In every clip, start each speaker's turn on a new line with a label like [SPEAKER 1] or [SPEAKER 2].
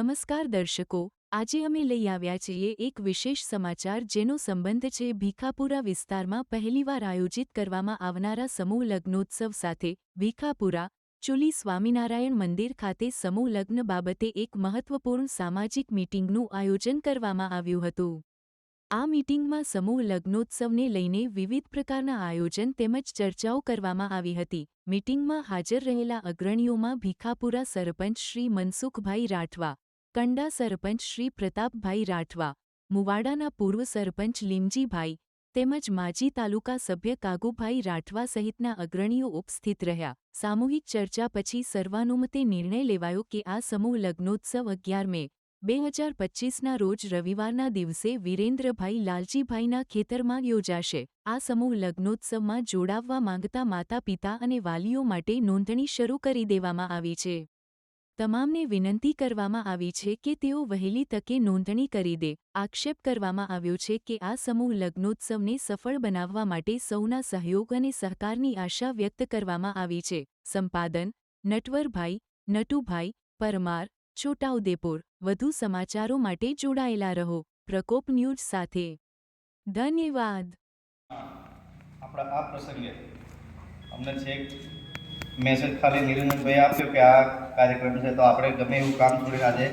[SPEAKER 1] નમસ્કાર દર્શકો, આજે અમે લઈ આવ્યા છીએ એક વિશેષ સમાચાર જેનો સંબંધ છે ભીખાપુરા વિસ્તારમાં પહેલીવાર આયોજિત કરવામાં આવનારા સમૂહ લગ્નોત્સવ સાથે. ભીખાપુરા, ચુલી સ્વામિનારાયણ મંદિર ખાતે સમૂહ લગ્ન બાબતે એક મહત્વપૂર્ણ સામાજિક મીટિંગનું આયોજન કરવામાં આવ્યું હતું. આ મીટિંગમાં સમૂહ લગ્નોત્સવને લઈને વિવિધ પ્રકારના આયોજન તેમજ ચર્ચાઓ કરવામાં આવી હતી. મીટિંગમાં હાજર રહેલા અગ્રણીઓમાં ભીખાપુરા સરપંચ શ્રી મનસુખભાઈ રાઠવા કંડા સરપંચ શ્રી પ્રતાપભાઈ રાઠવા, મુવાડાના પૂર્વ સરપંચ લીમજીભાઈ તેમજ માજી તાલુકા સભ્ય કાગુભાઈ રાઠવા સહિતના અગ્રણીઓ ઉપસ્થિત રહ્યા. સામૂહિક ચર્ચા પછી સર્વાનુમતે નિર્ણય લેવાયો કે આ સમૂહ લગ્નોત્સવ અગિયાર મે બે હજાર પચ્ચીસના રોજ રવિવારના દિવસે વિરેન્દ્રભાઈ લાલજીભાઈના ખેતરમાં યોજાશે. આ સમૂહ લગ્નોત્સવમાં જોડાવવા માંગતા માતા પિતા અને વાલીઓ માટે નોંધણી શરૂ કરી દેવામાં આવી છે. તમામને વિનંતી કરવામાં આવી છે કે તેઓ વહેલી તકે નોંધણી કરી દે. આક્ષેપ કરવામાં આવ્યો છે કે આ સમૂહ લગ્નોત્સવને સફળ બનાવવા માટે સૌના સહયોગ અને સહકારની આશા વ્યક્ત કરવામાં આવી છે. સંપાદન, નટવરભાઈ, નટુભાઈ, પરમાર, છોટાઉદેપુર, વધુ સમાચારો માટે જોડાયેલા રહો. પ્રકોપ ન્યૂઝ સાથે. ધન્યવાદ.
[SPEAKER 2] આપણા આ પ્રસંગે અમને છેક મેસેજ ખાલી નિરંજનભાઈ આપ્યો કે આ કાર્યક્રમ છે તો આપણે ગમે એવું કામ છોડીને આજે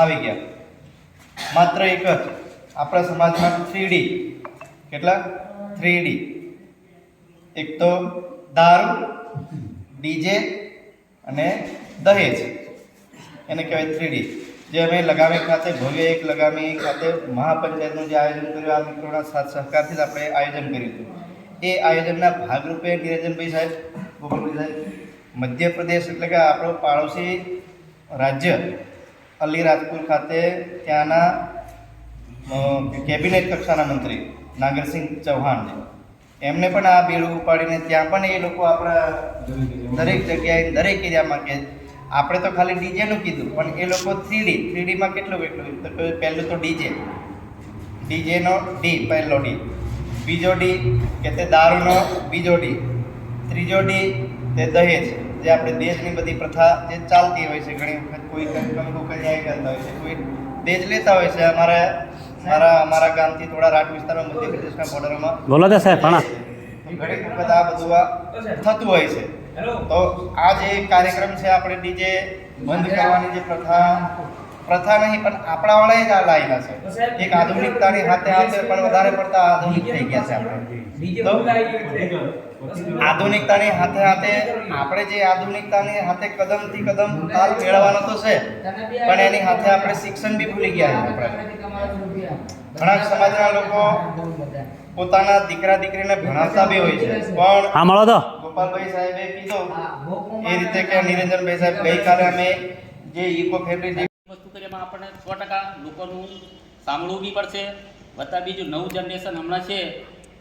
[SPEAKER 2] આવી ગયા. માત્ર એક જ. આપણા સમાજમાં થ્રી કેટલા? થ્રી એક તો દારૂ ડીજે અને દહેજ. એને કહેવાય થ્રીડી જે અમે લગામી ખાતે, ભવ્ય એક લગામી ખાતે મહાપંચાયતનું જે આયોજન કર્યું, આ મિત્રોના સાથ સહકારથી જ આપણે આયોજન કર્યું હતું. એ આયોજનના ભાગરૂપે નિરંજનભાઈ સાહેબ મધ્યપ્રદેશ એટલે કે આપણો પાડોશી રાજ્ય અલીરાજપુર ખાતે ત્યાંના કેબિનેટ કક્ષાના મંત્રી નાગરસિંહ ચૌહાણ એમને પણ આ બીડું ઉપાડીને ત્યાં પણ એ લોકો આપણા દરેક જગ્યાએ, દરેક એરિયામાં કે આપણે તો ખાલી ડીજેનું કીધું, પણ એ લોકો થ્રી ડી થ્રી કેટલું કેટલું તો પહેલું તો ડીજે. ડીજેનો ડી, પહેલો ડી. બીજો ડી કે તે દારૂનો બીજો ડી. ત્રીજો ડી તે દહેજ જે આપણે દેશની બધી પ્રથા જે ચાલતી હોય છે ઘણી વખત કોઈ કંકુ કન્યાએ કરતા હોય છે કોઈ દેજ લેતા હોય છે અમારે મારા અમારા ગામથી થોડા રાટ વિસ્તારમાં મધ્યપ્રદેશના બોર્ડરોમાં
[SPEAKER 3] બોલો તો સાહેબ
[SPEAKER 2] ઘણી વખત આ બધું થતું હોય છે. તો આ જે કાર્યક્રમ છે આપણે ડીજે બંધ કરવાની જે પ્રથા પ્રથા નહીં પણ આપણા વાળા જ આ લાયેલા છે એક આધુનિકતાની હાથે હાથે પણ વધારે પડતા આધુનિક થઈ ગયા છે આપણે. આધુનિકતાની હાથે હાથે આપણે જે આધુનિકતાની હાથે કદમથી કદમ તાલ મેળવવાનો તો છે પણ એની હાથે આપણે શિક્ષણ બી ભૂલી ગયા છે આપણે. ઘણા સમાજના લોકો પોતાના દીકરા દીકરીને ભણાવતા બી હોય છે પણ
[SPEAKER 3] હા મળો તો.
[SPEAKER 2] ગોપાલભાઈ સાહેબે કીધું એ રીતે કે નિરંજનભાઈ સાહેબ ગઈકાલે અમે જે ઇકો ફેબ્રિક
[SPEAKER 4] આપણને સો ટકા લોકોનું સાંભળવું બી પડશે. વત્તા બીજું નવું જનરેશન હમણાં છે,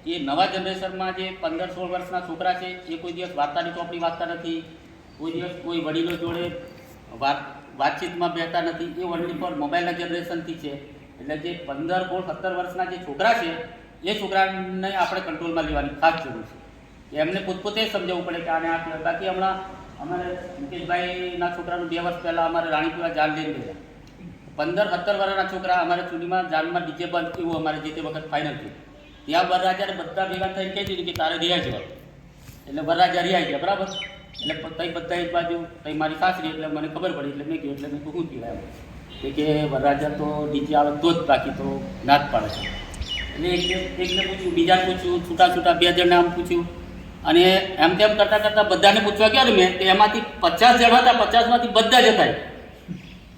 [SPEAKER 4] એ નવા જનરેશનમાં જે પંદર સોળ વર્ષના છોકરા છે, એ કોઈ દિવસ વાર્તાની ચોપડી વાંચતા નથી, કોઈ દિવસ કોઈ વડીલો જોડે વાત, વાતચીતમાં બેઠતા નથી. એ ઓનલી ફોર મોબાઈલના જનરેશનથી છે. એટલે જે પંદર, સોળ, સત્તર વર્ષના જે છોકરા છે, એ છોકરાને આપણે કંટ્રોલમાં લેવાની ખાસ જરૂર છે. એમને પોતપોતે સમજાવવું પડે કે આને આ બાકી હમણાં અમારે મુકેશભાઈના છોકરાનું બે વર્ષ પહેલાં અમારે રાણીપુરા જાન લઈને ગયા પંદર સત્તર વર્ષના છોકરા અમારા ચૂંટણીમાં જાનમાં ડીજે બંધ, એવું અમારે જે તે વખત ફાઇનલ થયું. ત્યાં વરરાજાને બધા ભેગા થઈને કહી દીધું કે તારે રિહાઈ જવાનું. એટલે વરરાજા રિહાઈ ગયા, બરાબર? એટલે તઈ બધા એક બાજુ, તઈ મારી સાસરી, એટલે મને ખબર પડી, એટલે મેં કહ્યું એટલે મેં શું કહેવાય કે વરરાજા તો ડીજે આવે તો જ બાકી તો ના પાડે છે. એટલે એકને પૂછ્યું બીજા પૂછ્યું, છૂટા છૂટા બે જણને આમ પૂછ્યું. અને એમ તેમ કરતાં કરતાં બધાને પૂછવા ગયા ને મેં, તો એમાંથી પચાસ જણ હતા, પચાસમાંથી બધા જ હતા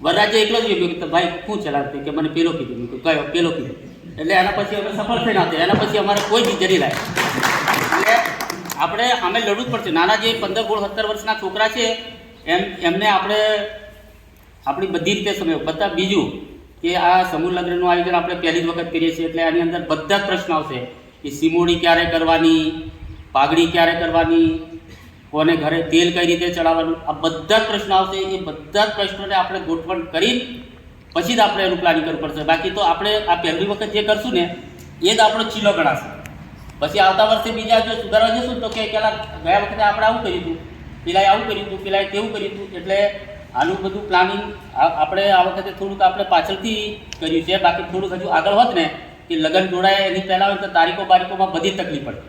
[SPEAKER 4] વરરાજે એકલો જ કીધું કે ભાઈ શું ચલાવતી કે મને પેલો કીધું. મેં કયો? પેલો કીધું. એટલે એના પછી અમે સફળ થઈ ના એના પછી અમારે કોઈ બી જરી લાગે એટલે આપણે, અમે લડવું જ પડશે. નાના જે પંદર, સોળ, સત્તર વર્ષના છોકરા છે. એમ, એમને આપણે, આપણી બધી રીતે સમય, બધા બીજું કે આ સમૂહ લગ્નનું આયોજન આપણે પહેલી જ વખત કરીએ છીએ. એટલે આની અંદર બધા જ પ્રશ્ન આવશે. કે સિમોડી ક્યારે કરવાની? પાઘડી ક્યારે કરવાની? કોને ઘરે તેલ કઈ રીતે ચડાવવાનું? આ બધા જ પ્રશ્નો આવશે. એ બધા જ પ્રશ્નોને આપણે ગોઠવણ કરી પછી જ આપણે એનું પ્લાનિંગ કરવું પડશે. બાકી તો આપણે આ પહેલી વખત જે કરશું ને, એ જ આપણો ચીલો ગણાશે. પછી આવતા વર્ષે બીજા જો સુધારવા જશું તો કે પેલા ગયા વખતે આપણે આવું કર્યું હતું. પેલાએ આવું કર્યું હતું, પેલાએ તેવું કર્યું હતું. એટલે આનું બધું પ્લાનિંગ આપણે આ વખતે થોડુંક આપણે પાછળથી કર્યું છે. બાકી થોડુંક હજુ આગળ હોત ને કે લગ્ન જોડાય એની પહેલાં હોય તો તારીખો બારીખોમાં બધી તકલીફ પડે.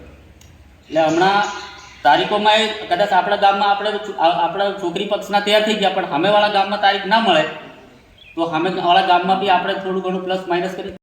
[SPEAKER 4] એટલે હમણાં તારીખોમાં એ કદાચ આપણા ગામમાં આપણે આપણા છોકરી પક્ષના તૈયાર થઈ ગયા, પણ સામેવાળા ગામમાં તારીખ ના મળે, તો સામેવાળા ગામમાં બી આપણે થોડું ઘણું પ્લસ માઇનસ કરી